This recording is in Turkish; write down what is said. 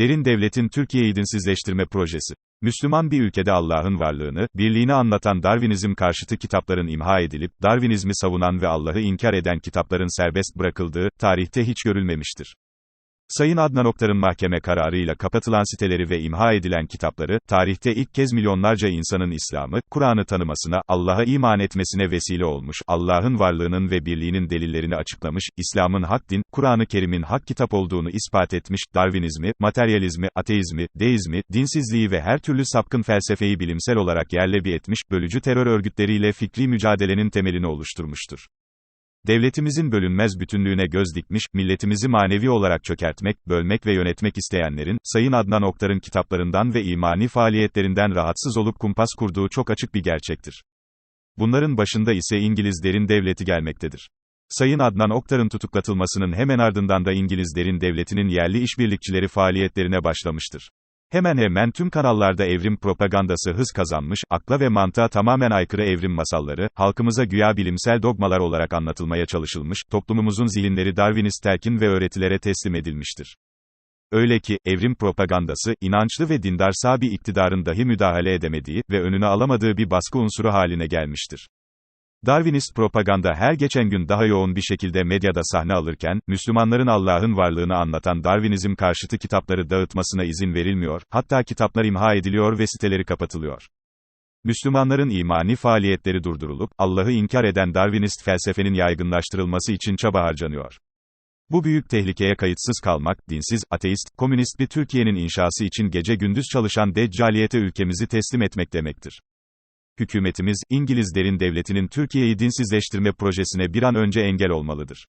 Derin devletin Türkiye'yi dinsizleştirme projesi. Müslüman bir ülkede Allah'ın varlığını, birliğini anlatan Darwinizm karşıtı kitapların imha edilip, Darwinizmi savunan ve Allah'ı inkar eden kitapların serbest bırakıldığı, tarihte hiç görülmemiştir. Sayın Adnan Oktar'ın mahkeme kararıyla kapatılan siteleri ve imha edilen kitapları, tarihte ilk kez milyonlarca insanın İslam'ı, Kur'an'ı tanımasına, Allah'a iman etmesine vesile olmuş, Allah'ın varlığının ve birliğinin delillerini açıklamış, İslam'ın hak din, Kur'an-ı Kerim'in hak kitap olduğunu ispat etmiş, Darwinizmi, materyalizmi, ateizmi, deizmi, dinsizliği ve her türlü sapkın felsefeyi bilimsel olarak yerle bir etmiş, bölücü terör örgütleriyle fikri mücadelenin temelini oluşturmuştur. Devletimizin bölünmez bütünlüğüne göz dikmiş, milletimizi manevi olarak çökertmek, bölmek ve yönetmek isteyenlerin, Sayın Adnan Oktar'ın kitaplarından ve imani faaliyetlerinden rahatsız olup kumpas kurduğu çok açık bir gerçektir. Bunların başında ise İngiliz derin devleti gelmektedir. Sayın Adnan Oktar'ın tutuklatılmasının hemen ardından da İngiliz derin devletinin yerli işbirlikçileri faaliyetlerine başlamıştır. Hemen hemen tüm kanallarda evrim propagandası hız kazanmış, akla ve mantığa tamamen aykırı evrim masalları, halkımıza güya bilimsel dogmalar olarak anlatılmaya çalışılmış, toplumumuzun zihinleri Darwinist telkin ve öğretilere teslim edilmiştir. Öyle ki, evrim propagandası, inançlı ve dindar sağ bir iktidarın dahi müdahale edemediği ve önünü alamadığı bir baskı unsuru haline gelmiştir. Darwinist propaganda her geçen gün daha yoğun bir şekilde medyada sahne alırken, Müslümanların Allah'ın varlığını anlatan Darwinizm karşıtı kitapları dağıtmasına izin verilmiyor, hatta kitaplar imha ediliyor ve siteleri kapatılıyor. Müslümanların imani faaliyetleri durdurulup, Allah'ı inkar eden Darwinist felsefenin yaygınlaştırılması için çaba harcanıyor. Bu büyük tehlikeye kayıtsız kalmak, dinsiz, ateist, komünist bir Türkiye'nin inşası için gece gündüz çalışan deccaliyete ülkemizi teslim etmek demektir hükümetimiz, İngiliz derin devletinin Türkiye'yi dinsizleştirme projesine bir an önce engel olmalıdır.